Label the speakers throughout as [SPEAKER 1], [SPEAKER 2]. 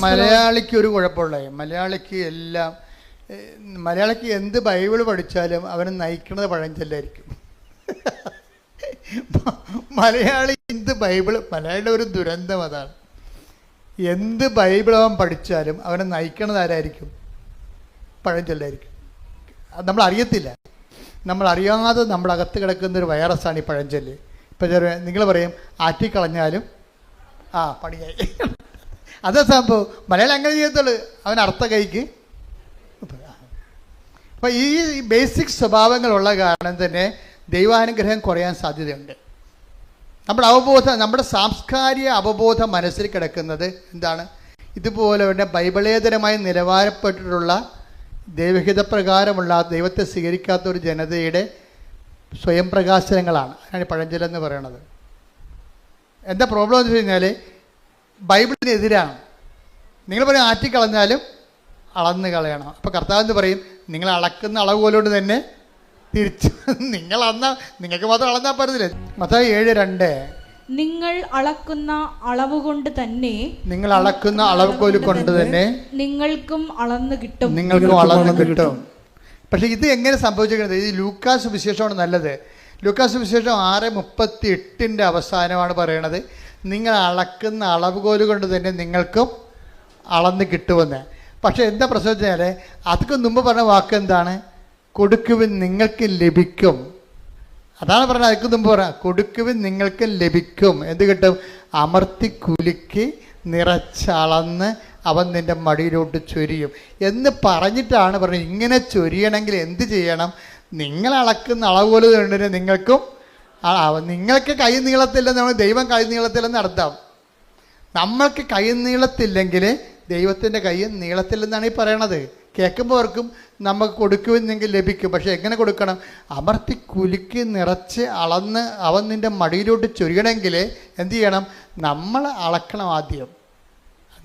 [SPEAKER 1] മലയാളിക്ക് ഒരു കുഴപ്പമുള്ളേ? മലയാളിക്ക് എല്ലാം മലയാളിക്ക് എന്ത് ബൈബിൾ പഠിച്ചാലും അവനെ നയിക്കുന്നത് പഴഞ്ചൊല്ലായിരിക്കും. മലയാളി എന്ത് ബൈബിൾ മലയാളിയുടെ ഒരു ദുരന്തം അതാണ്. എന്ത് ബൈബിൾ അവൻ പഠിച്ചാലും അവനെ നയിക്കണത് ആരായിരിക്കും? പഴഞ്ചൊല്ലായിരിക്കും. അത് നമ്മൾ അറിയത്തില്ല. നമ്മൾ അറിയാതെ നമ്മുടെ അകത്ത് കിടക്കുന്ന ഒരു വൈറസാണ് ഈ പഴഞ്ചൊല്ല്. ഇപ്പം നിങ്ങൾ പറയും ആറ്റിക്കളഞ്ഞാലും ആ പണിയായി. അതാ സംഭവം. മലയാളം അങ്ങനെ ചെയ്യത്തുള്ളൂ. അവൻ അർത്ഥ കൈക്ക് അപ്പം ഈ ബേസിക് സ്വഭാവങ്ങളുള്ള കാരണം തന്നെ ദൈവാനുഗ്രഹം കുറയാൻ സാധ്യതയുണ്ട്. നമ്മുടെ അവബോധം നമ്മുടെ സാംസ്കാരിക അവബോധം മനസ്സിൽ കിടക്കുന്നത് എന്താണ്? ഇതുപോലെ തന്നെ ബൈബിളേതരമായി നിലവാരപ്പെട്ടിട്ടുള്ള ദൈവഹിത പ്രകാരമുള്ള ദൈവത്തെ സ്വീകരിക്കാത്ത ഒരു ജനതയുടെ സ്വയം പ്രകാശനങ്ങളാണ് അതിനാണ് പഴഞ്ചൽ പഴഞ്ചൊല്ലെന്ന് പറയണത് എന്താ പ്രോബ്ലം എന്ന് വെച്ച് കഴിഞ്ഞാൽ ബൈബിളിനെതിരാണ്. നിങ്ങൾ പറയും ആറ്റിക്കളഞ്ഞാലും അളന്ന് കളയണം. അപ്പോൾ കർത്താവ് എന്ന് പറയും? നിങ്ങൾ അളക്കുന്ന അളവ് പോലോട് തന്നെ തിരിച്ചു നിങ്ങൾ അന്ന നിങ്ങൾക്ക് മാത്രം അളന്നാൽ പറ്റത്തില്ല. മത്തായി ഏഴ് രണ്ട്.
[SPEAKER 2] നിങ്ങൾ അളക്കുന്ന അളവ് കൊണ്ട് തന്നെ
[SPEAKER 1] നിങ്ങൾ അളക്കുന്ന അളവ് കൊണ്ട് തന്നെ
[SPEAKER 2] നിങ്ങൾക്കും അളന്ന് കിട്ടും.
[SPEAKER 1] നിങ്ങൾക്കും അളന്ന് കിട്ടും. പക്ഷെ ഇത് എങ്ങനെ സംഭവിച്ചിരിക്കുന്നത്? ഈ ലൂക്കാസ് വിശേഷമാണ് നല്ലത്. ലൂക്കാസ് വിശേഷം ആറ് മുപ്പത്തി എട്ടിന്റെ അവസാനമാണ് പറയണത്. നിങ്ങൾ അളക്കുന്ന അളവുകോൽ കൊണ്ട് തന്നെ നിങ്ങൾക്കും അളന്ന് കിട്ടുമെന്ന്. പക്ഷേ എന്താ പ്രശ്നം വെച്ചാൽ അതൊക്കെ മുമ്പ് പറഞ്ഞ വാക്ക് എന്താണ്? കൊടുക്കുവിൻ നിങ്ങൾക്ക് ലഭിക്കും. അതാണ് പറഞ്ഞത്. അതൊക്കെ മുമ്പ് പറ കൊടുക്കുവിൻ നിങ്ങൾക്ക് ലഭിക്കും. എന്ത് കിട്ടും? അമർത്തി കുലുക്കി നിറച്ചളന്ന് അവൻ നിന്റെ മടിയിലോട്ട് ചൊരിയും. എന്ന് പറഞ്ഞിട്ടാണ് പറഞ്ഞത്. ഇങ്ങനെ ചൊരിയണമെങ്കിൽ എന്ത് ചെയ്യണം? നിങ്ങൾ അളക്കുന്ന പോലെ കണ്ടിട്ട് നിങ്ങൾക്കും ആ- നിങ്ങൾക്ക് കൈ നീളത്തില്ലെന്ന് നമ്മൾ ദൈവം കൈ നീളത്തില്ലെന്ന് അർത്ഥം. നമ്മൾക്ക് കൈ നീളത്തില്ലെങ്കിൽ ദൈവത്തിന്റെ കൈ നീളത്തില്ലെന്നാണ് ഈ പറയണത്. കേൾക്കുമ്പോൾ അവർക്കും നമുക്ക് കൊടുക്കുമെന്നെങ്കിൽ ലഭിക്കും. പക്ഷെ എങ്ങനെ കൊടുക്കണം? അമർത്തി കുലുക്കി നിറച്ച് അളന്ന് അവൻ നിന്റെ മടിയിലോട്ട് ചൊരിയണമെങ്കിൽ എന്ത് ചെയ്യണം? നമ്മൾ അളക്കണം ആദ്യം.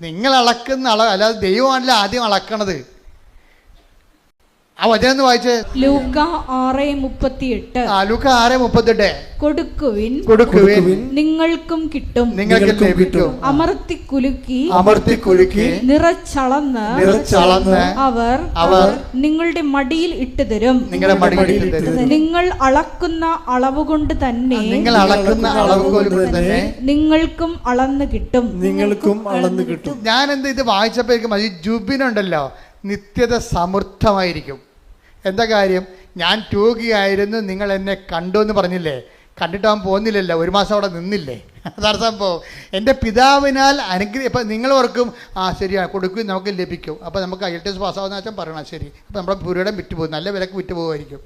[SPEAKER 1] നിങ്ങൾ അളക്കുന്ന അള അല്ലാതെ ദൈവമാണല്ലോ ആദ്യം അളക്കണത്. ആ വചനം എന്ന് വായിച്ചേ.
[SPEAKER 2] ലൂക്ക ആറ് മുപ്പത്തിയെട്ട്.
[SPEAKER 1] ആ ലൂക്ക ആറ് മുപ്പത്തെട്ട്.
[SPEAKER 2] കൊടുക്കുവിൻ.
[SPEAKER 1] കൊടുക്കുവിൻ.
[SPEAKER 2] നിങ്ങൾക്കും കിട്ടും.
[SPEAKER 1] നിങ്ങൾക്ക് ലഭിക്കും.
[SPEAKER 2] അമർത്തി കുലുക്കി.
[SPEAKER 1] അമർത്തി കുലുക്കി.
[SPEAKER 2] നിറച്ചളന്ന്.
[SPEAKER 1] നിറച്ചളന്ന്.
[SPEAKER 2] അവർ
[SPEAKER 1] അവർ
[SPEAKER 2] നിങ്ങളുടെ മടിയിൽ ഇട്ടു തരും.
[SPEAKER 1] നിങ്ങളുടെ മടിയിൽ തരും.
[SPEAKER 2] നിങ്ങൾ അളക്കുന്ന അളവ് കൊണ്ട് തന്നെ
[SPEAKER 1] നിങ്ങൾ അളക്കുന്ന അളവ് കൊണ്ട് തന്നെ
[SPEAKER 2] നിങ്ങൾക്കും അളന്ന് കിട്ടും.
[SPEAKER 3] നിങ്ങൾക്കും അളന്ന് കിട്ടും.
[SPEAKER 1] ഞാൻ എന്ത് ഇത് വായിച്ചപ്പോഴേക്കും ജുബിനുണ്ടല്ലോ. നിത്യത സമൃദ്ധമായിരിക്കും. എന്താ കാര്യം? ഞാൻ രോഗിയായിരുന്നു നിങ്ങൾ എന്നെ കണ്ടു എന്ന് പറഞ്ഞില്ലേ? കണ്ടിട്ട് അവൻ പോകുന്നില്ലല്ലോ ഒരു മാസം അവിടെ നിന്നില്ലേ? അതാണ് സംഭവം. എന്റെ പിതാവിനാൽ അനുഗ്രഹം ഇപ്പം നിങ്ങൾ ഓർക്കും ആ ശരിയാണ് കൊടുക്കും നമുക്ക് ലഭിക്കും. അപ്പോൾ നമുക്ക് ഐ എൽ ടി എസ് പാസ്സാവുന്ന വെച്ചാൽ പറയണം ശരി. അപ്പോൾ നമ്മുടെ പുരയുടെ വിറ്റ് പോകും നല്ല വിലക്ക് വിറ്റ് പോകുമായിരിക്കും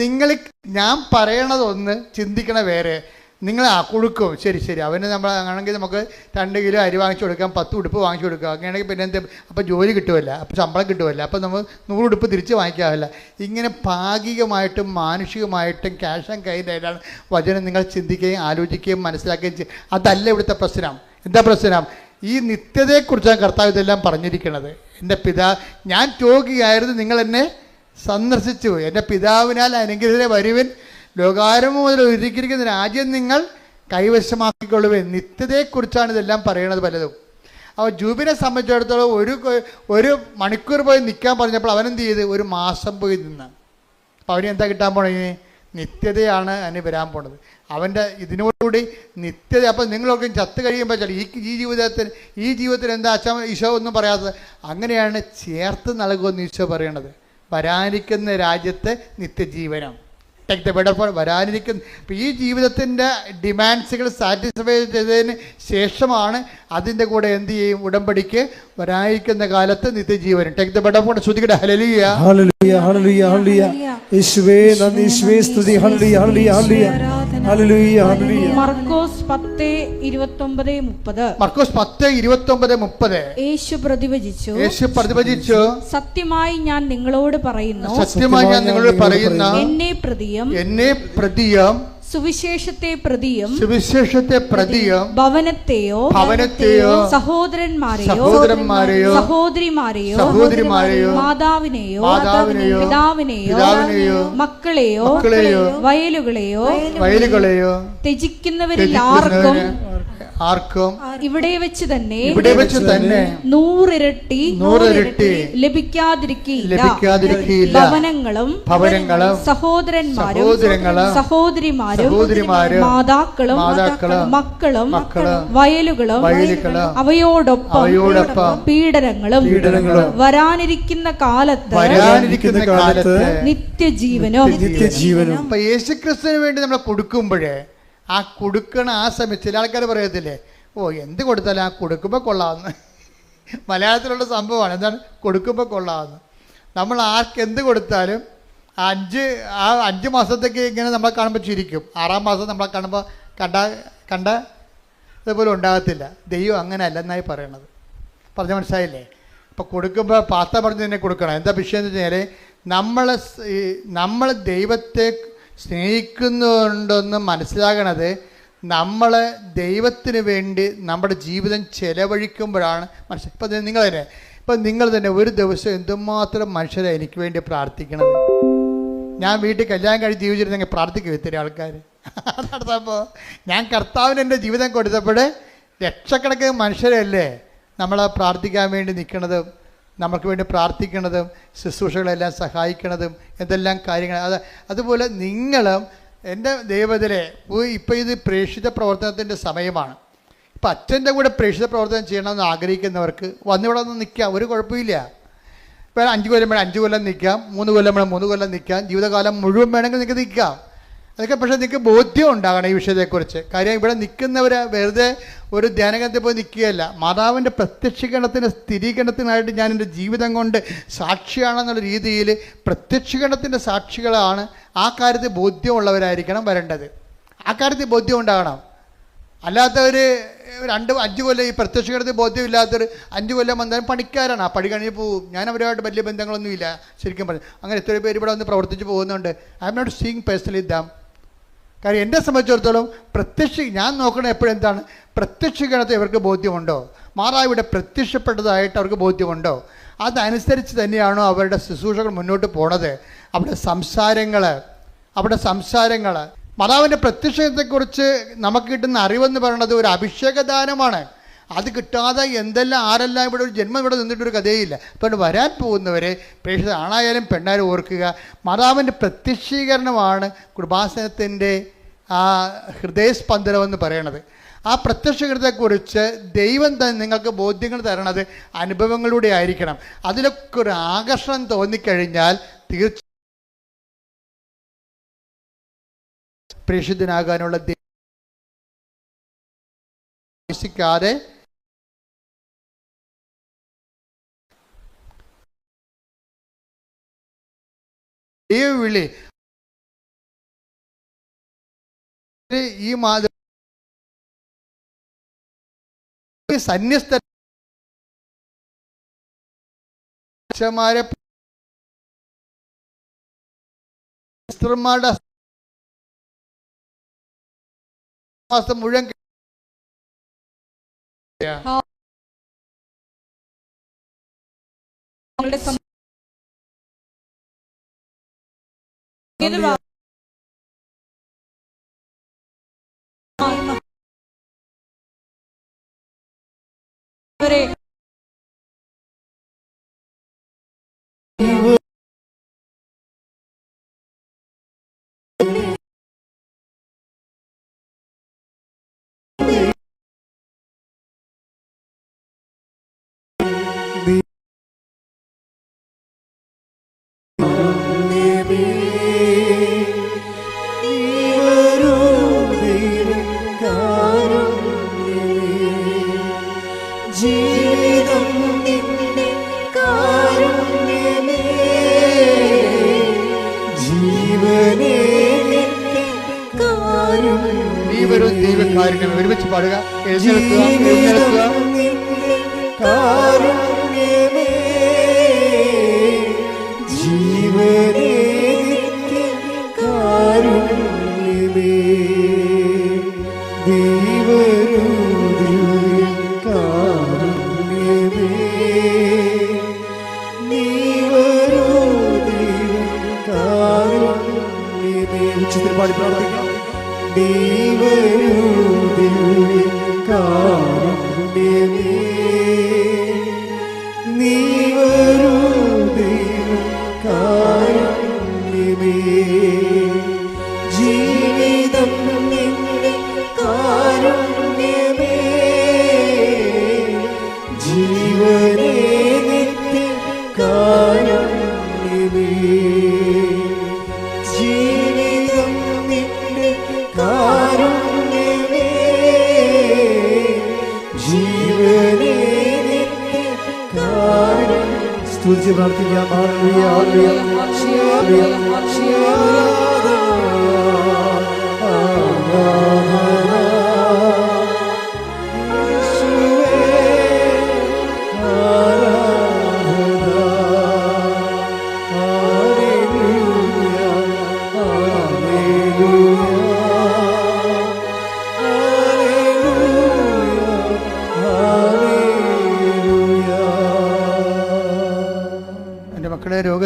[SPEAKER 1] നിങ്ങൾ ഞാൻ പറയണതൊന്ന് ചിന്തിക്കണ വേറെ. നിങ്ങൾ ആ കൊടുക്കും. ശരി ശരി. അവന് നമ്മൾ ആണെങ്കിൽ നമുക്ക് രണ്ട് കിലോ അരി വാങ്ങിച്ചു കൊടുക്കാം പത്ത് ഉടുപ്പ് വാങ്ങിച്ചു കൊടുക്കാം. അങ്ങനെയാണെങ്കിൽ പിന്നെ എന്ത്? അപ്പോൾ ജോലി കിട്ടുമല്ല അപ്പോൾ ശമ്പളം കിട്ടുമല്ല അപ്പോൾ നമ്മൾ നൂറ് ഉടുപ്പ് തിരിച്ച് വാങ്ങിക്കാവില്ല ഇങ്ങനെ ഭാഗികമായിട്ടും മാനുഷികമായിട്ടും ക്യാഷ് ആൻഡ് കയ്യിലായിട്ടാണ് വചനം നിങ്ങൾ ചിന്തിക്കുകയും ആലോചിക്കുകയും മനസ്സിലാക്കുകയും ചെയ്യും അതല്ല ഇവിടുത്തെ പ്രശ്നം. എന്താ പ്രശ്നം? ഈ നിത്യതയെക്കുറിച്ചാണ് കർത്താവ് ഇതെല്ലാം പറഞ്ഞിരിക്കുന്നത്. എന്റെ പിതാ ഞാൻ രോഗിയായിരുന്നു. നിങ്ങൾ എന്നെ സന്ദർശിച്ചു. എന്റെ പിതാവിനാൽ അനുഗ്രഹ വരുവൻ ലോകാരംഭം മുതൽ ഒരുക്കിയിരിക്കുന്ന രാജ്യം നിങ്ങൾ കൈവശമാക്കിക്കൊള്ളുവേ. നിത്യതയെക്കുറിച്ചാണ് ഇതെല്ലാം പറയണത് പലതും. അപ്പോൾ ജൂബിനെ സംബന്ധിച്ചിടത്തോളം ഒരു ഒരു മണിക്കൂർ പോയി നിൽക്കാൻ പറഞ്ഞപ്പോൾ അവൻ എന്ത് ചെയ്ത്? ഒരു മാസം പോയി നിന്ന്. അപ്പോൾ അവന് എന്താ കിട്ടാൻ പോണേ നിത്യതയാണ് അതിന് വരാൻ പോണത്. അവന്റെ ഇതിനോടുകൂടി നിത്യത. അപ്പം നിങ്ങളൊക്കെ ചത്ത് കഴിയുമ്പോൾ ചില ഈ ഈ ജീവിതത്തിൽ ഈ ജീവിതത്തിൽ എന്താ അച്ഛൻ ഈശോ ഒന്നും പറയാത്തത്? അങ്ങനെയാണ് ചേർത്ത് നൽകുമെന്ന് ഈശോ പറയണത്. വരാനിരിക്കുന്ന രാജ്യത്തെ നിത്യജീവനം. ടേക്ക് ദ ബെഡർ ഫോർ വരാനിരിക്കുന്ന. ഈ ജീവിതത്തിന്റെ ഡിമാൻഡ്സുകൾ സാറ്റിസ്ഫൈ ചെയ്തതിന് ശേഷമാണ് അതിന്റെ കൂടെ എന്ത് ചെയ്യും? ഉടമ്പടിക്ക് വരാനിരിക്കുന്ന കാലത്ത് നിത്യജീവൻ ടേക്ക് ദ ബെഡർ ഫോർ ശ്രുതികട. ഹലലിയ
[SPEAKER 3] ഹല്ലേലൂയ ഹല്ലേലൂയ ഹല്ലേലൂയ യേശുവേ നന്ദി. യേശുവേ സ്തുതി. ഹല്ലേലൂയ ഹല്ലേലൂയ ഹല്ലേലൂയ ഹല്ലേലൂയ ഹല്ലേലൂയ
[SPEAKER 2] മർക്കോസ് പത്ത് ഇരുപത്തൊമ്പത് മുപ്പത്.
[SPEAKER 1] മർക്കോസ് പത്ത് ഇരുപത്തൊമ്പത് മുപ്പത്.
[SPEAKER 2] യേശു പ്രതിവചിച്ചു
[SPEAKER 1] യേശു പ്രതിഭജിച്ചു.
[SPEAKER 2] സത്യമായി ഞാൻ നിങ്ങളോട് പറയുന്നു.
[SPEAKER 1] സത്യമായി ഞാൻ നിങ്ങളോട് പറയുന്നു
[SPEAKER 2] എന്നെ പ്രതിയും.
[SPEAKER 1] എന്നെ പ്രതിയും
[SPEAKER 2] സുവിശേഷത്തെ പ്രതിയും
[SPEAKER 1] സുവിശേഷത്തെ പ്രതിയും
[SPEAKER 2] ഭവനത്തെയോ
[SPEAKER 1] ഭവനത്തെയോ
[SPEAKER 2] സഹോദരന്മാരെയോ
[SPEAKER 1] സഹോദരന്മാരെയോ
[SPEAKER 2] സഹോദരിമാരെയോ
[SPEAKER 1] സഹോദരിമാരെയോ
[SPEAKER 2] മാതാവിനെയോ
[SPEAKER 1] മാതാവിനെയോ
[SPEAKER 2] പിതാവിനെയോ
[SPEAKER 1] പിതാവിനെയോ
[SPEAKER 2] മക്കളെയോ
[SPEAKER 1] മക്കളെയോ
[SPEAKER 2] വയലുകളെയോ
[SPEAKER 1] വയലുകളെയോ
[SPEAKER 2] ത്യജിക്കുന്നവരിൽ ആർക്കും
[SPEAKER 1] ആർക്കും
[SPEAKER 3] ഇവിടെ വെച്ച് തന്നെ
[SPEAKER 1] ഇവിടെ വെച്ച് തന്നെ
[SPEAKER 3] നൂറിരട്ടി
[SPEAKER 1] നൂറിരട്ടി
[SPEAKER 3] ലഭിക്കാതിരിക്കില്ല
[SPEAKER 1] ലഭിക്കാതിരിക്കില്ല
[SPEAKER 3] ഭവനങ്ങളും
[SPEAKER 1] ഭവനങ്ങളും
[SPEAKER 3] സഹോദരന്മാരും
[SPEAKER 1] സഹോദരങ്ങളും
[SPEAKER 3] സഹോദരിമാരും
[SPEAKER 1] സഹോദരിമാരും
[SPEAKER 3] മാതാക്കളും
[SPEAKER 1] മാതാക്കളും
[SPEAKER 3] മക്കളും
[SPEAKER 1] മക്കളും
[SPEAKER 3] വയലുകളും
[SPEAKER 1] വയലുകളും
[SPEAKER 3] അവയോടൊപ്പം
[SPEAKER 1] അവയോടൊപ്പം
[SPEAKER 3] പീഡനങ്ങളും
[SPEAKER 1] പീഡനങ്ങളും
[SPEAKER 3] വരാനിരിക്കുന്ന കാലത്ത്
[SPEAKER 1] വരാനിരിക്കുന്ന കാലത്ത്
[SPEAKER 3] നിത്യജീവനും
[SPEAKER 4] നിത്യജീവനും
[SPEAKER 1] യേശുക്രിസ്തുവിന് വേണ്ടി നമ്മൾ കൊടുക്കുമ്പോഴേ ആ കൊടുക്കണ ആ സമയത്ത് ചില ആൾക്കാർ പറയത്തില്ലേ ഓ എന്ത് കൊടുത്താലും ആ കൊടുക്കുമ്പോൾ കൊള്ളാമെന്ന് മലയാളത്തിലുള്ള സംഭവമാണ് എന്താണ്? കൊടുക്കുമ്പോൾ കൊള്ളാമെന്ന് നമ്മൾ ആർക്ക് എന്ത് കൊടുത്താലും അഞ്ച് ആ അഞ്ച് മാസത്തേക്ക് ഇങ്ങനെ നമ്മളെ കാണുമ്പോൾ ചിരിക്കും. ആറാം മാസം നമ്മളെ കാണുമ്പോൾ കണ്ട കണ്ട ഇതുപോലെ ഉണ്ടാകത്തില്ല. ദൈവം അങ്ങനെ അല്ലെന്നായി പറയണത്. പറഞ്ഞ മനസ്സിലായില്ലേ? അപ്പോൾ കൊടുക്കുമ്പോൾ പാത്ത പറഞ്ഞ് തന്നെ കൊടുക്കണം. എന്താ വിഷയം എന്ന് വെച്ചാൽ നമ്മൾ നമ്മൾ ദൈവത്തെ സ്നേഹിക്കുന്നുണ്ടെന്ന് മനസ്സിലാകണത് നമ്മൾ ദൈവത്തിന് വേണ്ടി നമ്മുടെ ജീവിതം ചെലവഴിക്കുമ്പോഴാണ് മനുഷ്യൻ ഇപ്പം നിങ്ങൾ തന്നെ. ഇപ്പം നിങ്ങൾ തന്നെ ഒരു ദിവസം എന്തുമാത്രം മനുഷ്യരെ എനിക്ക് വേണ്ടി പ്രാർത്ഥിക്കണം. ഞാൻ വീട്ടിൽ കല്യാണം കഴിച്ച് ജീവിച്ചിരുന്നെങ്കിൽ പ്രാർത്ഥിക്കും ഇത്തിരി ആൾക്കാർ? നടത്തപ്പോൾ ഞാൻ കർത്താവിന് എന്റെ ജീവിതം കൊടുത്തപ്പോൾ ലക്ഷക്കണക്കിന് മനുഷ്യരല്ലേ നമ്മളെ പ്രാർത്ഥിക്കാൻ വേണ്ടി നിൽക്കുന്നതും നമുക്ക് വേണ്ടി പ്രാർത്ഥിക്കുന്നതും ശുശ്രൂഷകളെല്ലാം സഹായിക്കുന്നതും എന്തെല്ലാം കാര്യങ്ങൾ. അത് അതുപോലെ നിങ്ങളും എന്റെ ദൈവത്തിലെ ഇപ്പോൾ ഇത് പ്രേക്ഷിത പ്രവർത്തനത്തിന്റെ സമയമാണ്. ഇപ്പം അച്ഛന്റെ കൂടെ പ്രേക്ഷിത പ്രവർത്തനം ചെയ്യണമെന്ന് ആഗ്രഹിക്കുന്നവർക്ക് വന്നിവിടെ ഒന്ന് നിൽക്കാം ഒരു കുഴപ്പമില്ല. വേണം അഞ്ച് കൊല്ലം വേണം അഞ്ച് കൊല്ലം നിൽക്കാം മൂന്ന് കൊല്ലം വേണം മൂന്ന് കൊല്ലം നിൽക്കാം ജീവിതകാലം മുഴുവൻ വേണമെങ്കിൽ നിങ്ങൾക്ക് നിൽക്കാം. അതൊക്കെ പക്ഷേ നിങ്ങൾക്ക് ബോധ്യം ഉണ്ടാകണം ഈ വിഷയത്തെക്കുറിച്ച്. കാര്യം ഇവിടെ നിൽക്കുന്നവർ വെറുതെ ഒരു ധ്യാനകത്തിൽ പോയി നിൽക്കുകയല്ല. മാതാവിന്റെ പ്രത്യക്ഷീകരണത്തിന് സ്ഥിരീകരണത്തിനായിട്ട് ഞാൻ എന്റെ ജീവിതം കൊണ്ട് സാക്ഷിയാണെന്നുള്ള രീതിയിൽ പ്രത്യക്ഷീകരണത്തിന്റെ സാക്ഷികളാണ് ആ കാര്യത്തിൽ ബോധ്യമുള്ളവരായിരിക്കണം വരേണ്ടത്. ആ കാര്യത്തിൽ ബോധ്യം ഉണ്ടാകണം അല്ലാത്തവർ രണ്ട് അഞ്ച് കൊല്ലം ഈ പ്രത്യക്ഷീകരണത്തിൽ ബോധ്യമില്ലാത്തവർ അഞ്ച് കൊല്ലം വന്നാലും പണിക്കാരാണ്. ആ പണി കഴിഞ്ഞ് പോവും ഞാൻ അവരുമായിട്ട് വലിയ ബന്ധങ്ങളൊന്നുമില്ല. ശരിക്കും പറഞ്ഞു അങ്ങനെ എത്ര പേര് ഇവിടെ വന്ന് പ്രവർത്തിച്ച് പോകുന്നുണ്ട്. I'm not seeing personally them കാര്യം എന്നെ സംബന്ധിച്ചിടത്തോളം പ്രത്യക്ഷ ഞാൻ നോക്കണ എപ്പോഴെന്താണ് പ്രത്യക്ഷീകരണത്തെ ഇവർക്ക് ബോധ്യമുണ്ടോ? മാതാവിടെ പ്രത്യക്ഷപ്പെട്ടതായിട്ട് അവർക്ക് ബോധ്യമുണ്ടോ? അതനുസരിച്ച് തന്നെയാണോ അവരുടെ ശുശ്രൂഷകൾ മുന്നോട്ട് പോണത്? അവിടെ സംസാരങ്ങൾ അവിടെ സംസാരങ്ങൾ മാതാവിന്റെ പ്രത്യക്ഷത്തെക്കുറിച്ച് നമുക്ക് കിട്ടുന്ന അറിവെന്ന് പറയുന്നത് ഒരു അഭിഷേകദാനമാണ്. അത് കിട്ടാതെ എന്തെല്ലാം ആരെല്ലാം ഇവിടെ ഒരു ജന്മം ഇവിടെ നിന്നിട്ടൊരു കഥയില്ല. അപ്പോൾ വരാൻ പോകുന്നവരെ പ്രേക്ഷിത ആണായാലും പെണ്ണായാലും ഓർക്കുക മാതാവിന്റെ പ്രത്യക്ഷീകരണമാണ് കുടുംബാസനത്തിന്റെ ആ ഹൃദയസ്പന്ദനമെന്ന് പറയണത്. ആ പ്രത്യക്ഷകൃതത്തെക്കുറിച്ച് ദൈവം തന്നെ നിങ്ങൾക്ക് ബോധ്യങ്ങൾ തരണത് അനുഭവങ്ങളിലൂടെ ആയിരിക്കണം. അതിലൊക്കെ ഒരു ആകർഷണം തോന്നിക്കഴിഞ്ഞാൽ തീർച്ച പ്രേക്ഷിതനാകാനുള്ള ാതെ ദൈവവിളി ഈ മാതൃ സന്യസ്ത അച്ഛന്മാരെ സിസ്റ്റർമാരുടെ മാസം മുഴുവൻ
[SPEAKER 3] ഞങ്ങളുടെ സം- ഇത് സ്തുതിച്ച് പ്രാർത്ഥിക്കാം ഹല്ലേലൂയ,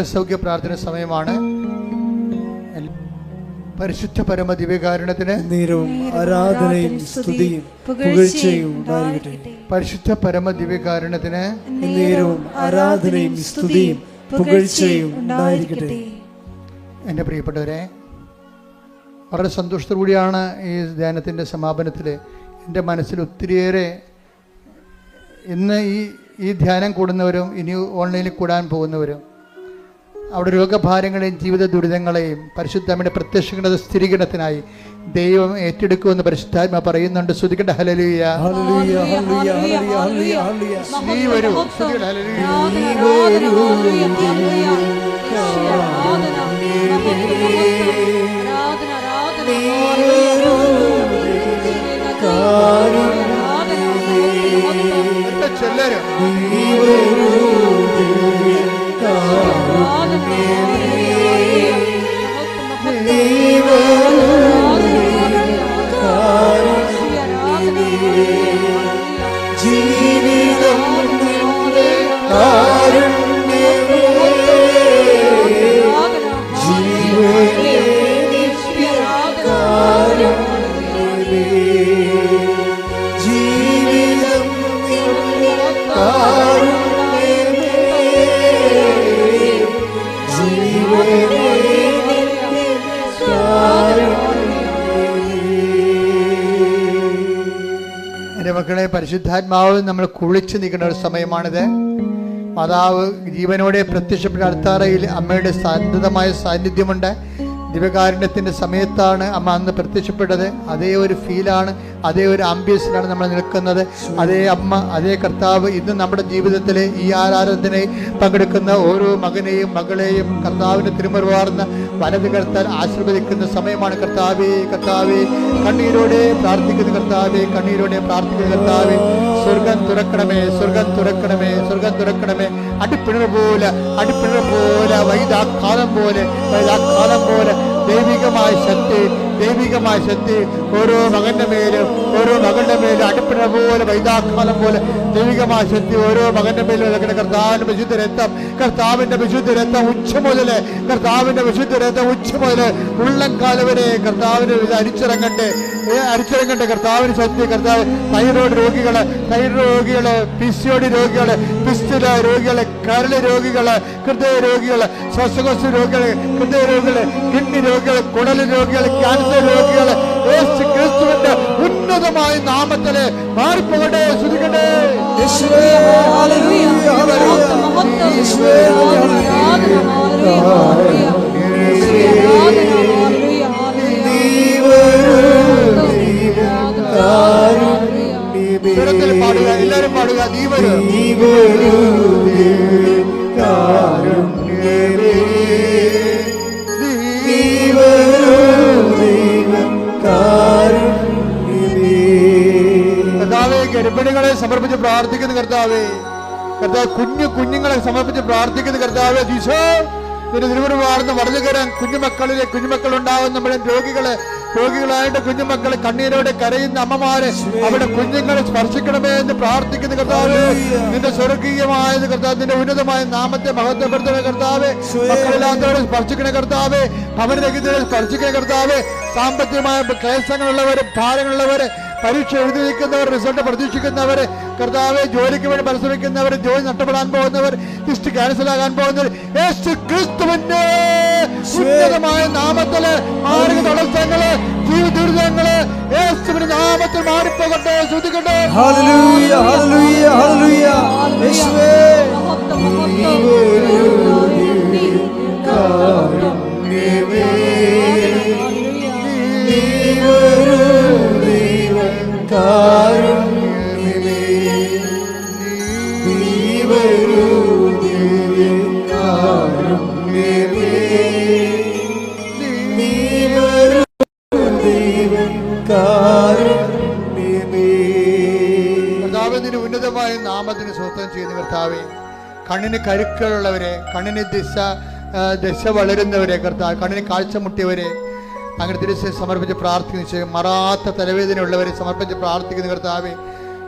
[SPEAKER 1] രോഗസൗഖ്യ പ്രാർത്ഥന സമയമാണ്. പരിശുദ്ധ പരമ ദിവ്യകാരണത്തിന്
[SPEAKER 3] നേരവും ആരാധനയും സ്തുതിയും പുകഴ്ചയും ഉണ്ടായിരിക്കട്ടെ.
[SPEAKER 1] പരിശുദ്ധ പരമ ദിവ്യകാരണത്തിന്
[SPEAKER 3] എന്റെ ആരാധനയും സ്തുതിയും പുകഴ്ചയും ഉണ്ടായിരിക്കട്ടെ.
[SPEAKER 1] എന്റെ പ്രിയപ്പെട്ടവരെ വളരെ സന്തോഷത്തോടു കൂടിയാണ് ഈ ധ്യാനത്തിന്റെ സമാപനത്തിൽ എന്റെ മനസ്സിൽ ഒത്തിരിയേറെ ഇന്ന് ഈ ഈ ധ്യാനം കൂടുന്നവരും ഇനി ഓൺലൈനിൽ കൂടാൻ പോകുന്നവരും അവിടെ രോഗഭാരങ്ങളെയും ജീവിത ദുരിതങ്ങളെയും പരിശുദ്ധമ്മയുടെ പ്രത്യക്ഷങ്ങളുടെ സ്ഥിരീകരണത്തിനായി ദൈവം ഏറ്റെടുക്കുമെന്ന് പരിശുദ്ധാത്മ പറയുന്നുണ്ട്. ശ്രുതികട ഹലലിയ നീ വരൂ. ഹല്ലേലൂയ. എന്താ ചെല്ലരും
[SPEAKER 3] ജീവിതം
[SPEAKER 1] മക്കളെ പരിശുദ്ധാത്മാവ് നമ്മൾ കുളിച്ച് നിൽക്കുന്ന ഒരു സമയമാണിത്. മാതാവ് ജീവനോടെ പ്രത്യക്ഷപ്പെട്ട അടുത്താറയിൽ അമ്മയുടെ സാന്നിധ്യമായ സാന്നിധ്യമുണ്ട്. ദിവ്യകാരുണ്യത്തിന്റെ സമയത്താണ് അമ്മ അന്ന് പ്രത്യക്ഷപ്പെട്ടത്. അതേ ഒരു ഫീലാണ് അതേ ഒരു ആംബിയൻസിലാണ് നമ്മൾ നിൽക്കുന്നത്. അതേ അമ്മ അതേ കർത്താവ് ഇന്ന് നമ്മുടെ ജീവിതത്തിൽ ഈ ആരാധനയിൽ പങ്കെടുക്കുന്ന ഓരോ മകനെയും മകളെയും കർത്താവിന്റെ തിരുമറുവാർന്ന വലത് കർത്താൻ ആശീർവദിക്കുന്ന സമയമാണ് കർത്താവേ കർത്താവേ. കണ്ണീരോടെ പ്രാർത്ഥിക്കുന്ന കർത്താവേ കണ്ണീരോടെ പ്രാർത്ഥിക്കുന്ന കർത്താവേ. സ്വർഗം തുറക്കണമേ സ്വർഗം തുറക്കണമേ സ്വർഗം തുറക്കണമേ. അടിപ്പിണർ പോലെ അടിപ്പിണർ പോലെ വൈദാക്കാലം പോലെ വൈദാക്കാലം പോലെ ദൈവികമായ ശക്തി ദൈവികമായ ശക്തി ഓരോ മകന്റെ മേലും ഓരോ മകന്റെ മേലും അടുപ്പിണ പോലെ വൈദാക്കാലം പോലെ ദൈവികമായ ശക്തി ഓരോ മകന്റെ മേലും ഇളകണ കർത്താവിന്റെ വിശുദ്ധ രക്തം കർത്താവിന്റെ വിശുദ്ധ രക്തം ഉച്ച മുതൽ കർത്താവിന്റെ വിശുദ്ധ രക്തം ഉച്ച മുതൽ ഉള്ളംകാല വരെ കർത്താവിന് അരിച്ചിറങ്ങട്ടെ അരിച്ചിറങ്ങട്ടെ കർത്താവിന് ശക്തി കർത്താവ് തൈറോയ്ഡ് രോഗികൾ തൈറോയ്ഡ് രോഗികൾ പിസിയോടി രോഗികൾ പിസ്തുല രോഗികളെ കരൾ രോഗികൾ ഹൃദയ രോഗികൾ ശ്വാസകോശ രോഗികൾ ഹൃദയ രോഗികൾ കിഡ്നി രോഗികൾ കുടൽ രോഗികൾ ക്യാൻസർ രോഗികൾ യേശു ക്രിസ്തുവിന്റെ ഉന്നതമായ നാമത്തിൽ മാറിപ്പോകട്ടെ
[SPEAKER 3] ശ്രുതികട്ടെ
[SPEAKER 1] സ്വരത്തിൽ ഗർഭിണികളെ സമർപ്പിച്ച് പ്രാർത്ഥിക്കുന്ന കർത്താവേ കർത്താവ് കുഞ്ഞു കുഞ്ഞുങ്ങളെ സമർപ്പിച്ച് പ്രാർത്ഥിക്കുന്ന കർത്താവേ ഈശോ നിന്റെ തിരുവനന്തപുരം വളർന്നു കയറാൻ കുഞ്ഞുമക്കളിലെ കുഞ്ഞുമക്കൾ ഉണ്ടാകുന്ന നമ്മുടെ രോഗികളെ രോഗികളായിട്ട് കുഞ്ഞുമക്കളെ കണ്ണീരോടെ കരയുന്ന അമ്മമാരെ അവിടെ കുഞ്ഞുങ്ങളെ സ്പർശിക്കണമേ എന്ന് പ്രാർത്ഥിക്കുന്ന കർത്താവ് നിന്റെ സ്വർഗീയമായത് കർത്താവ് നിന്റെ ഉന്നതമായ നാമത്തെ മഹത്വപ്പെടുത്തുന്ന കർത്താവ് മക്കളില്ലാത്തവരെ സ്പർശിക്കണ കർത്താവ് ഭവനരഹിതരെ സ്പർശിക്കുന്ന കർത്താവ് സാമ്പത്തികമായ ക്ലേശങ്ങളുള്ളവര് ഭാരങ്ങളുള്ളവര് പരീക്ഷ എഴുതി നിൽക്കുന്നവർ റിസൾട്ട് പ്രതീക്ഷിക്കുന്നവർ കർത്താവ് ജോലിക്ക് വേണ്ടി പരിശ്രമിക്കുന്നവർ ജോലി നഷ്ടപ്പെടാൻ പോകുന്നവർ ലിസ്റ്റ് ക്യാൻസൽ ആകാൻ പോകുന്നവർ യേശു ക്രിസ്തുവിന്റെ ഉന്നതമായ നാമത്തിൽ മാർഗ തടസ്സങ്ങൾ ജീവിത ദുരിതങ്ങൾ യേശുവിന്റെ നാമത്തിൽ മാറിപ്പോകട്ടെ ശ്രദ്ധിക്കട്ടെ
[SPEAKER 3] ഹല്ലേലൂയ
[SPEAKER 1] ഉന്നതമായ നാമത്തിന് സ്വസ്ഥം ചെയ്യുന്ന കർത്താവെ കണ്ണിന് കരുക്കളുള്ളവരെ കണ്ണിന് ദിശ ദശ വളരുന്നവരെ കർത്താവ് കണ്ണിന് കാഴ്ച മുട്ടിയവരെ അങ്ങനെ തിരിച്ച് സമർപ്പിച്ച് പ്രാർത്ഥിക്കുന്ന ചെയ്യും മറാത്ത തലവേദന ഉള്ളവരെ സമർപ്പിച്ച് പ്രാർത്ഥിക്കുന്ന കർത്താവെ.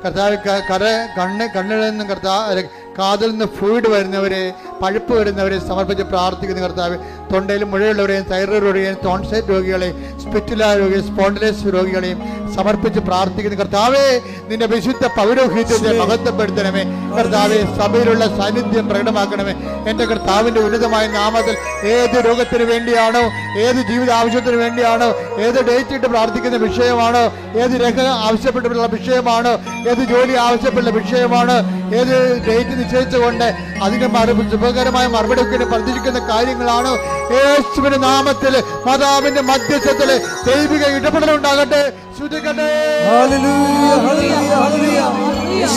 [SPEAKER 1] കർത്താവ് കര കണ്ണ് കണ്ണിൽ നിന്നും കർത്താവ് കാതിൽ നിന്ന് ഫ്ലൂയിഡ് വരുന്നവരെ പഴുപ്പ് വരുന്നവരെ സമർപ്പിച്ച് പ്രാർത്ഥിക്കുന്ന കർത്താവ് തൊണ്ടയിൽ മുഴയുള്ളവരെയും തൈറോയ്ഡ് രോഗികളെയും തോൺസൈറ്റ് രോഗികളെയും സ്പിറ്റുല രോഗികളെയും സ്പോണ്ടിലസ് രോഗികളെയും സമർപ്പിച്ച് പ്രാർത്ഥിക്കുന്ന കർത്താവേ നിന്റെ വിശുദ്ധ പൗരോഹിത്യത്തെ മഹത്വപ്പെടുത്തണമേ. കർത്താവെ സഭയിലുള്ള സാന്നിധ്യം പ്രകടമാക്കണമേ. എന്റെ കർത്താവിന്റെ ഉന്നതമായ നാമത്തിൽ ഏത് രോഗത്തിന് വേണ്ടിയാണോ ഏത് ജീവിത ആവശ്യത്തിന് വേണ്ടിയാണോ ഏത് ഡേറ്റ് ഇട്ട് പ്രാർത്ഥിക്കുന്ന വിഷയമാണോ ഏത് രേഖ ആവശ്യപ്പെട്ടിട്ടുള്ള വിഷയമാണോ ഏത് ജോലി ആവശ്യപ്പെട്ട വിഷയമാണോ ഏത് ഡേറ്റ് നിശ്ചയിച്ചുകൊണ്ട് അതിനെ മറുപടി ശുഭകരമായ മറുപടി ഒക്കെ കാര്യങ്ങളാണ് യേശുവിന്റെ നാമത്തിൽ മാതാവിന്റെ മധ്യസ്ഥത്തിൽ ദൈവിക ഇടപെടൽ ഉണ്ടാകട്ടെ. ശ്രുതിക്കട്ടെ
[SPEAKER 3] ഹല്ലേലൂയ ഹല്ലേലൂയ ഹല്ലേലൂയ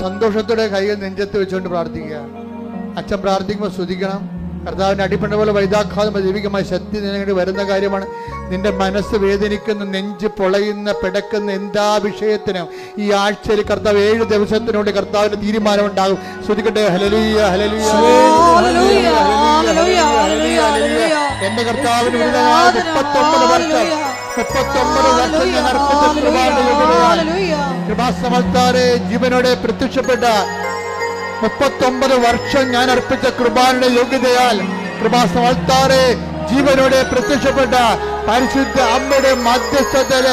[SPEAKER 1] സന്തോഷത്തോടെ കൈകൾ നെഞ്ചത്ത് വെച്ചുകൊണ്ട് പ്രാർത്ഥിക്കുക. അച്ഛൻ പ്രാർത്ഥിക്കുമ്പോൾ ശ്രദ്ധിക്കണം കർത്താവിന്റെ അടിപ്പണ്ട പോലെ വൈതാഘാതം ദൈവികമായ ശക്തി നിനക്ക് വരുന്ന കാര്യമാണ്. നിന്റെ മനസ്സ് വേദനിക്കുന്ന നെഞ്ച് പൊളയുന്ന പിടക്കുന്ന എന്താ വിഷയത്തിനും ഈ ആഴ്ചയിൽ കർത്താവ് ഏഴ് ദിവസത്തിനുള്ളിൽ കർത്താവിന്റെ തീരുമാനം ഉണ്ടാകും. ശ്രദ്ധിക്കട്ടെ ഹലലൂയ ഹലലൂയ. എന്റെ കർത്താവിന് മുപ്പത്തൊമ്പത് വർഷം. മുപ്പത്തൊമ്പത് വർഷം ഞാൻ യോഗ്യതയാൽ ജീവനോടെ പ്രത്യക്ഷപ്പെട്ട മുപ്പത്തൊമ്പത് വർഷം ഞാൻ അർപ്പിച്ച കൃപാന്റെ യോഗ്യതയാൽ കൃപാസമത്താരെ ജീവനോടെ പ്രത്യക്ഷപ്പെട്ട പരിശുദ്ധ അമ്മയുടെ മധ്യസ്ഥതയിൽ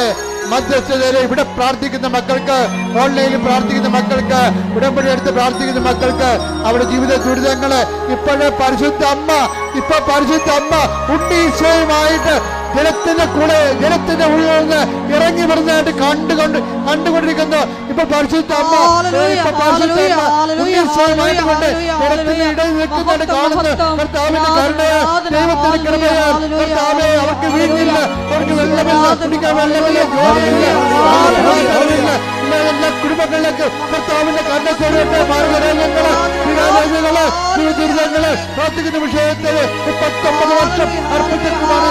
[SPEAKER 1] മധ്യസ്ഥതയിൽ ഇവിടെ പ്രാർത്ഥിക്കുന്ന മക്കൾക്ക് ഓൺലൈനിൽ പ്രാർത്ഥിക്കുന്ന മക്കൾക്ക് ഉടമ്പടി എടുത്ത് പ്രാർത്ഥിക്കുന്ന മക്കൾക്ക് അവരുടെ ജീവിത ദുരിതങ്ങൾ ഇപ്പോഴേ പരിശുദ്ധ അമ്മ ഇപ്പൊ പരിശുദ്ധ അമ്മ ഉണ്ണീശോയുമായിട്ട് ജലത്തിന്റെ കൂടെ ജലത്തിന്റെ ഉള്ളിൽ നിന്ന് ഇറങ്ങി വരുന്നതായിട്ട് കണ്ടുകൊണ്ട് കണ്ടുകൊണ്ടിരിക്കുന്നു. ഇപ്പൊ പരിശുദ്ധ അമ്മ
[SPEAKER 2] ഹല്ലേലൂയ,
[SPEAKER 1] ഇപ്പൊ പരിശുദ്ധ അമ്മ
[SPEAKER 2] ഹല്ലേലൂയ,
[SPEAKER 1] ഉണ്ണീശോയുമായിട്ട് കൊണ്ട് ജലത്തിന്റെ ഇടയിൽ നിൽക്കുന്നതായിട്ട്
[SPEAKER 2] മഹത്വം,
[SPEAKER 1] കാണുന്നു കർത്താവിന്റെ കരുണയ ദൈവത്തിന്റെ കൃപയ
[SPEAKER 2] ഹല്ലേലൂയ,
[SPEAKER 1] കർത്താവെ അവർക്ക് വീടില്ല അവർക്ക് വെള്ളമില്ല. കുടിക്കാൻ വെള്ളമില്ല. ജോലിയില്ല ഇല്ല, എല്ലാ കുടുംബങ്ങളിലേക്ക് കർത്താവിന്റെ കണ്ണത്തോടെ മാർഗരേഖകൾ വിരാജകൾ ദുരിതങ്ങൾ പ്രാർത്ഥിക്കുന്ന വിഷയത്തിൽ പത്തൊമ്പത് വർഷം അർപ്പിച്ചിട്ടുമാണ്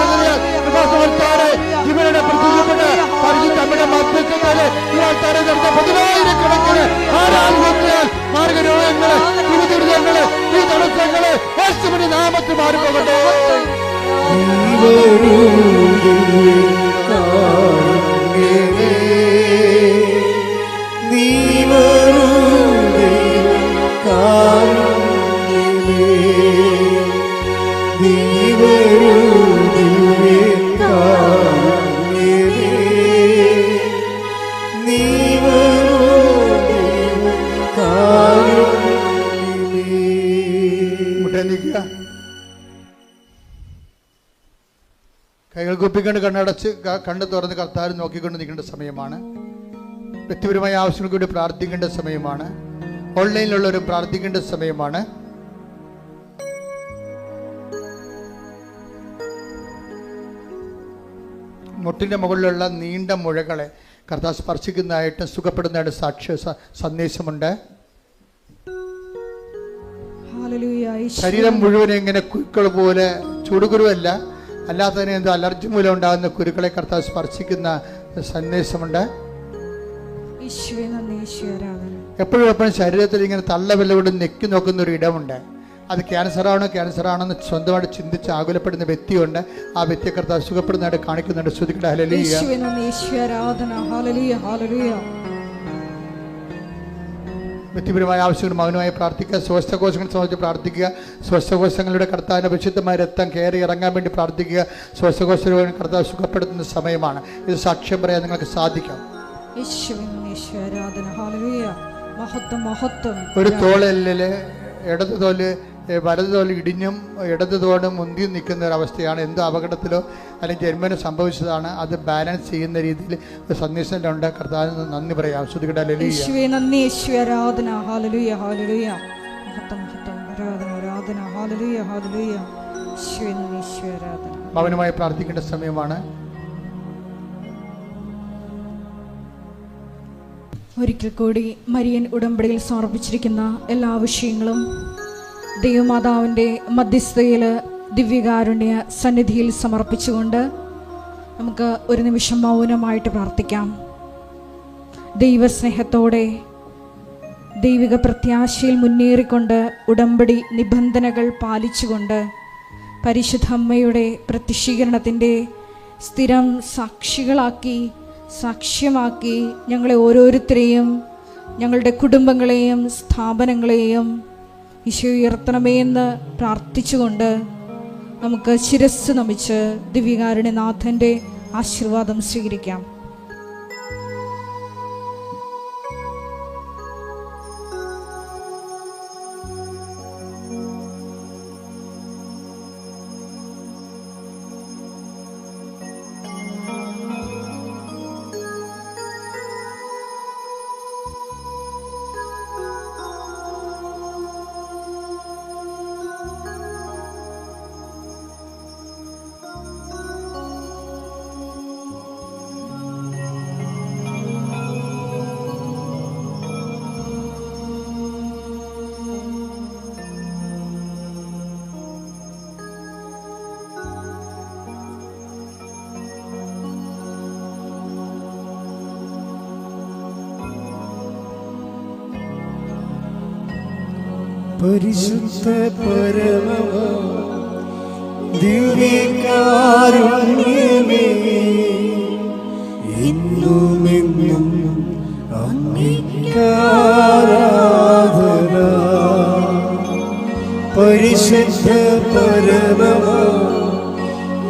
[SPEAKER 1] വിശ്വാസവൽക്കാരെ ഇവരുടെ പ്രത്യക്ഷപ്പെട്ട് പരിശുദ്ധമ്മയുടെ അമ്മയുടെ മധ്യസ്ഥതയിൽ ഈ ആൾക്കാരെ നടത്ത പതിനായിരക്കണക്കിന് ആരാധനയാൽ മാർഗരോഗങ്ങൾ ദുരിതങ്ങൾ ഈ തടസ്സങ്ങൾ യേശുവിന്റെ നാമത്തിൽ മാറിപ്പോകട്ടെ. കണ്ണടച്ച് കണ്ണ് തുറന്ന് കർത്താവ് നോക്കിക്കൊണ്ട് നിൽക്കേണ്ട സമയമാണ്. വ്യക്തിപരമായ ആവശ്യങ്ങൾക്ക് വേണ്ടി പ്രാർത്ഥിക്കേണ്ട സമയമാണ്. ഓൺലൈനിലുള്ളവർ പ്രാർത്ഥിക്കേണ്ട സമയമാണ്. മുട്ടിന്റെ മുകളിലുള്ള നീണ്ട മുഴകളെ കർത്താവ് സ്പർശിക്കുന്നതായിട്ടും സുഖപ്പെടുന്നതായിട്ട് സാക്ഷ്യ സന്ദേശമുണ്ട്. ശരീരം മുഴുവൻ ഇങ്ങനെ കുരുക്കൾ പോലെ ചുടുകുരുവല്ല. അല്ലാത്തതിന് എന്തോ അലർജി മൂലം ഉണ്ടാകുന്ന കുരുക്കളെ കർത്താവ് സ്പർശിക്കുന്ന സന്ദേശമുണ്ട്. എപ്പോഴും എപ്പോഴും ശരീരത്തിൽ ഇങ്ങനെ തള്ളവില്ലവിടെ നെക്കി നോക്കുന്ന ഒരു ഇടമുണ്ട്. അത് ക്യാൻസറാണോ ക്യാൻസർ എന്ന് സ്വന്തമായിട്ട് ചിന്തിച്ച് ആകുലപ്പെടുന്ന വ്യക്തിയുണ്ട്. ആ വ്യക്തിയെ കർത്താവ് സുഖപ്പെടുന്നതായിട്ട് കാണിക്കുന്നുണ്ട്. ശ്രുതിക്കട ഹലലിയ വ്യക്തിപരമായ ആവശ്യങ്ങൾ മൗനമായി പ്രാർത്ഥിക്കുക. സ്വസ്ഥകോശങ്ങൾ സംബന്ധിച്ച് പ്രാർത്ഥിക്കുക. സ്വസ്ഥകോശങ്ങളുടെ കർത്താവിന്റെ വിശുദ്ധമായ രക്തം കയറി ഇറങ്ങാൻ വേണ്ടി പ്രാർത്ഥിക്കുക. സ്വസ്ഥകോശ കർത്താവ് സുഖപ്പെടുത്തുന്ന സമയമാണ്. ഇത് സാക്ഷ്യം പറയാൻ നിങ്ങൾക്ക് സാധിക്കാം. ഒരു തോളലിൽ ഇടത് തോൽ വലത് തോൽ ഇടിഞ്ഞും ഇടത് തോടും മുന്തിയും നിൽക്കുന്ന ഒരു അവസ്ഥയാണ്. എന്തോ അപകടത്തിലോ അല്ലെങ്കിൽ ജന്മനോ സംഭവിച്ചതാണ് അത് ബാലൻസ് ചെയ്യുന്ന രീതിയിൽ ഒരു സന്ദേശത്തിലുണ്ട് കർത്താവിന് നന്ദി പറയാം. ശ്രുതികട ലലിയ
[SPEAKER 2] നന്ദി ആരാധന. ഹാലലുയ ആരാധന ആരാധന. ഹാലലുയ ഹാലലുയ
[SPEAKER 1] മൗനമായി പ്രാർത്ഥിക്കേണ്ട സമയമാണ്.
[SPEAKER 2] ഒരിക്കൽ കൂടി മരിയൻ ഉടമ്പടിയിൽ സമർപ്പിച്ചിരിക്കുന്ന എല്ലാ വിഷയങ്ങളും ദൈവമാതാവിന്റെ മധ്യസ്ഥയിൽ ദിവ്യകാരുണ്യ സന്നിധിയിൽ സമർപ്പിച്ചുകൊണ്ട് നമുക്ക് ഒരു നിമിഷം മൗനമായിട്ട് പ്രാർത്ഥിക്കാം. ദൈവസ്നേഹത്തോടെ ദൈവിക പ്രത്യാശയിൽ മുന്നേറിക്കൊണ്ട് ഉടമ്പടി നിബന്ധനകൾ പാലിച്ചുകൊണ്ട് പരിശുദ്ധ അമ്മയുടെ പ്രത്യക്ഷീകരണത്തിന്റെ സ്ഥിരം സാക്ഷികളാക്കി സാക്ഷ്യമാക്കി ഞങ്ങളെ ഓരോരുത്തരെയും ഞങ്ങളുടെ കുടുംബങ്ങളെയും സ്ഥാപനങ്ങളെയും ഈശോ ഉയർത്തണമേ എന്ന് പ്രാർത്ഥിച്ചുകൊണ്ട് നമുക്ക് ശിരസ് നമിച്ച് ദിവ്യകാരുണ്യനാഥന്റെ ആശീർവാദം സ്വീകരിക്കാം.
[SPEAKER 3] പരിശുദ്ധ പരമ ദിവ്യകാരുണ്യമേ ഇന്നുമെന്നും അംഗീകാരാധന. പരിശുദ്ധ പരമ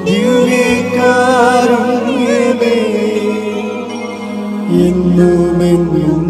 [SPEAKER 3] ദിവ്യകാരുണ്യമേ എന്നുമെന്നും